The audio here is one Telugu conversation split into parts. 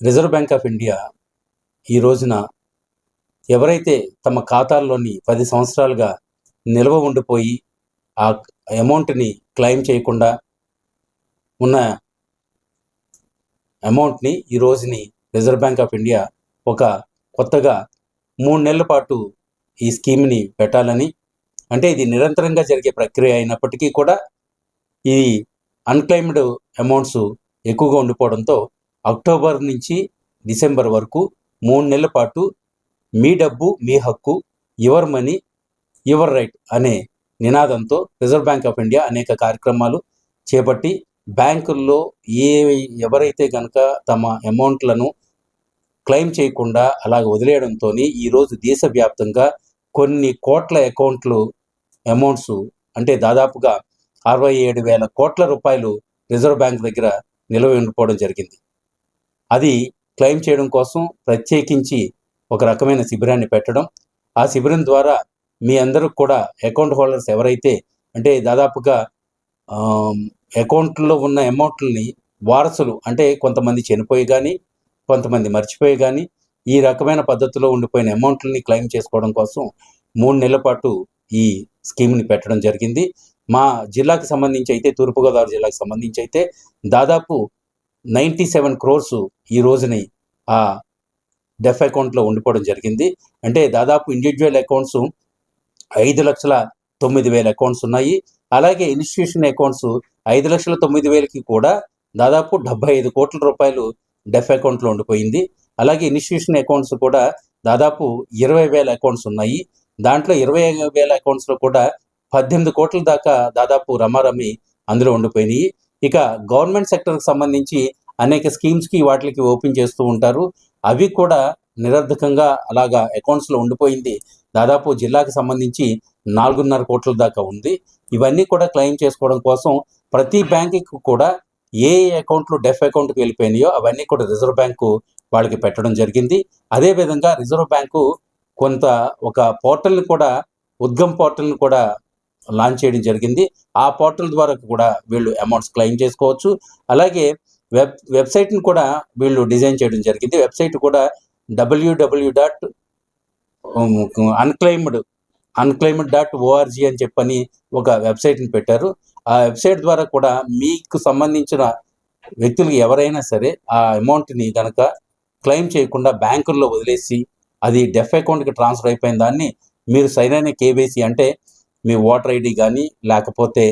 రిజర్వ్ బ్యాంక్ ఆఫ్ ఇండియా ఈ రోజున ఎవరైతే తమ ఖాతాల్లోని పది సంవత్సరాలుగా నిల్వ ఉండిపోయి ఆ అమౌంట్ని క్లెయిమ్ చేయకుండా ఉన్న అమౌంట్ని ఈ రోజుని రిజర్వ్ బ్యాంక్ ఆఫ్ ఇండియా ఒక కొత్తగా మూడు నెలల పాటు ఈ స్కీమ్ని పెట్టాలని అంటే ఇది నిరంతరంగా జరిగే ప్రక్రియ అయినప్పటికీ కూడా ఈ అన్క్లైమ్డ్ అమౌంట్స్ ఎక్కువగా ఉండిపోవడంతో అక్టోబర్ నుంచి డిసెంబర్ వరకు మూడు నెలల పాటు మీ డబ్బు మీ హక్కు యువర్ మనీ యువర్ రైట్ అనే నినాదంతో రిజర్వ్ బ్యాంక్ ఆఫ్ ఇండియా అనేక కార్యక్రమాలు చేపట్టి బ్యాంకుల్లో ఏ ఎవరైతే కనుక తమ అమౌంట్లను క్లెయిమ్ చేయకుండా అలాగ వదిలేయడంతో ఈరోజు దేశవ్యాప్తంగా కొన్ని కోట్ల అకౌంట్లు అమౌంట్స్ అంటే దాదాపుగా అరవై ఏడు వేల కోట్ల రూపాయలు రిజర్వ్ బ్యాంక్ దగ్గర నిల్వ ఉండిపోవడం జరిగింది. అది క్లెయిమ్ చేయడం కోసం ప్రత్యేకించి ఒక రకమైన శిబిరాన్ని పెట్టడం. ఆ శిబిరం ద్వారా మీ అందరూ కూడా అకౌంట్ హోల్డర్స్ ఎవరైతే అంటే దాదాపుగా అకౌంట్లో ఉన్న అమౌంట్లని వారసులు అంటే కొంతమంది చనిపోయి కానీ కొంతమంది మర్చిపోయి కానీ ఈ రకమైన పద్ధతిలో ఉండిపోయిన అమౌంట్లని క్లెయిమ్ చేసుకోవడం కోసం మూడు నెలల పాటు ఈ స్కీమ్ని పెట్టడం జరిగింది. మా జిల్లాకి సంబంధించి అయితే తూర్పుగోదావరి జిల్లాకు సంబంధించి అయితే దాదాపు నైంటీ సెవెన్ క్రోర్స్ ఈ రోజుని ఆ డెఫ్ అకౌంట్లో ఉండిపోవడం జరిగింది. అంటే దాదాపు ఇండివిజువల్ అకౌంట్స్ ఐదు లక్షల తొమ్మిది వేల అకౌంట్స్ ఉన్నాయి. అలాగే ఇన్స్టిట్యూషన్ అకౌంట్స్ ఐదు లక్షల తొమ్మిది వేలకి కూడా దాదాపు డెబ్బై ఐదు కోట్ల రూపాయలు డెఫ్ అకౌంట్లో ఉండిపోయింది. అలాగే ఇన్స్టిట్యూషన్ అకౌంట్స్ కూడా దాదాపు ఇరవై వేల అకౌంట్స్ ఉన్నాయి. దాంట్లో ఇరవై వేల అకౌంట్స్లో కూడా పద్దెనిమిది కోట్ల దాకా దాదాపు రమారమి అందులో ఉండిపోయినాయి. ఇక గవర్నమెంట్ సెక్టర్కి సంబంధించి అనేక స్కీమ్స్కి వాటికి ఓపెన్ చేస్తూ ఉంటారు. అవి కూడా నిరర్ధకంగా అలాగా అకౌంట్స్లో ఉండిపోయింది. దాదాపు జిల్లాకి సంబంధించి నాలుగున్నర కోట్ల దాకా ఉంది. ఇవన్నీ కూడా క్లెయిమ్ చేసుకోవడం కోసం ప్రతి బ్యాంకుకి కూడా ఏ అకౌంట్లు డెఫ్ అకౌంట్కి వెళ్ళిపోయినాయో అవన్నీ కూడా రిజర్వ్ బ్యాంకు వాళ్ళకి పెట్టడం జరిగింది. అదేవిధంగా రిజర్వ్ బ్యాంకు కొంత ఒక పోర్టల్ని కూడా ఉద్గమ్ పోర్టల్ని కూడా లాంచ్ చేయడం జరిగింది. ఆ పోర్టల్ ద్వారా కూడా వీళ్ళు అమౌంట్స్ క్లెయిమ్ చేసుకోవచ్చు. అలాగే వెబ్ వెబ్సైట్ని కూడా వీళ్ళు డిజైన్ చేయడం జరిగింది. వెబ్సైట్ కూడా WWW dot unclaimed unclaimed dot ORG అని చెప్పని ఒక వెబ్సైట్ని పెట్టారు. ఆ వెబ్సైట్ ద్వారా కూడా మీకు సంబంధించిన వ్యక్తులు ఎవరైనా సరే ఆ అమౌంట్ని కనుక క్లెయిమ్ చేయకుండా బ్యాంకుల్లో వదిలేసి అది డెఫ్ అకౌంట్కి ట్రాన్స్ఫర్ అయిపోయిన దాన్ని మీరు సరైన కేవైసీ అంటే మీ ఓటర్ ఐడి కానీ లేకపోతే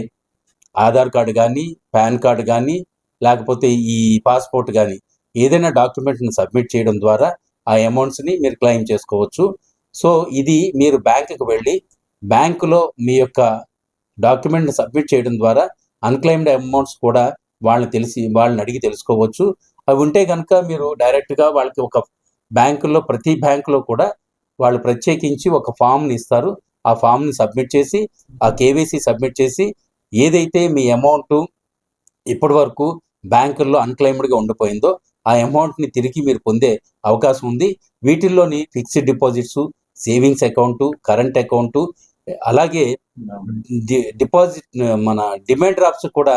ఆధార్ కార్డు కానీ పాన్ కార్డు కానీ లేకపోతే ఈ పాస్పోర్ట్ కానీ ఏదైనా డాక్యుమెంట్ని సబ్మిట్ చేయడం ద్వారా ఆ అమౌంట్స్ని మీరు క్లెయిమ్ చేసుకోవచ్చు. సో ఇది మీరు బ్యాంకుకు వెళ్ళి బ్యాంకులో మీ యొక్క డాక్యుమెంట్ని సబ్మిట్ చేయడం ద్వారా అన్క్లెయిమ్డ్ అమౌంట్స్ కూడా వాళ్ళని తెలిసి వాళ్ళని అడిగి తెలుసుకోవచ్చు. అవి ఉంటే కనుక మీరు డైరెక్ట్గా వాళ్ళకి ఒక బ్యాంకుల్లో ప్రతి బ్యాంకులో కూడా వాళ్ళు ప్రత్యేకించి ఒక ఫామ్ని ఇస్తారు. ఆ ఫామ్ని సబ్మిట్ చేసి ఆ కేవీసీ సబ్మిట్ చేసి ఏదైతే మీ అమౌంట్ ఇప్పటి వరకు బ్యాంకుల్లో అన్క్లైమ్డ్గా ఉండిపోయిందో ఆ అమౌంట్ని తిరిగి మీరు పొందే అవకాశం ఉంది. వీటిల్లోని fixed deposits savings account current account అలాగే డిపాజిట్ మన డిమాండ్ డ్రాప్స్ కూడా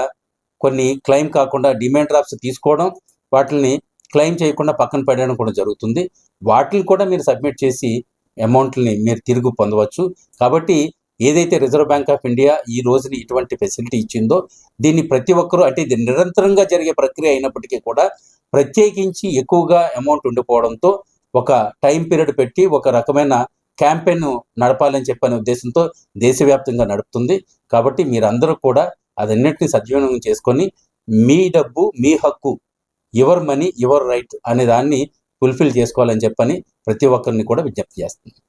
కొన్ని క్లెయిమ్ కాకుండా డిమాండ్ డ్రాప్స్ తీసుకోవడం వాటిని క్లెయిమ్ చేయకుండా పక్కన పెట్టడం కూడా జరుగుతుంది. వాటిని కూడా మీరు సబ్మిట్ చేసి అమౌంట్ని మీరు తిరిగి పొందవచ్చు. కాబట్టి ఏదైతే రిజర్వ్ బ్యాంక్ ఆఫ్ ఇండియా ఈ రోజుని ఇటువంటి ఫెసిలిటీ ఇచ్చిందో దీన్ని ప్రతి ఒక్కరూ అంటే ఇది నిరంతరంగా జరిగే ప్రక్రియ అయినప్పటికీ కూడా ప్రత్యేకించి ఎక్కువగా అమౌంట్ ఉండిపోవడంతో ఒక టైం పీరియడ్ పెట్టి ఒక రకమైన క్యాంపెయిన్ నడపాలని చెప్పనే ఉద్దేశంతో దేశవ్యాప్తంగా నడుపుతుంది. కాబట్టి మీరందరూ కూడా అదన్నిటిని సద్వినియోగం చేసుకొని మీ డబ్బు మీ హక్కు యువర్ మనీ యువర్ రైట్ అనే దాన్ని ఫుల్ఫిల్ చేసుకోవాలని చెప్పని ప్రతి ఒక్కరిని కూడా విజ్ఞప్తి చేస్తుంది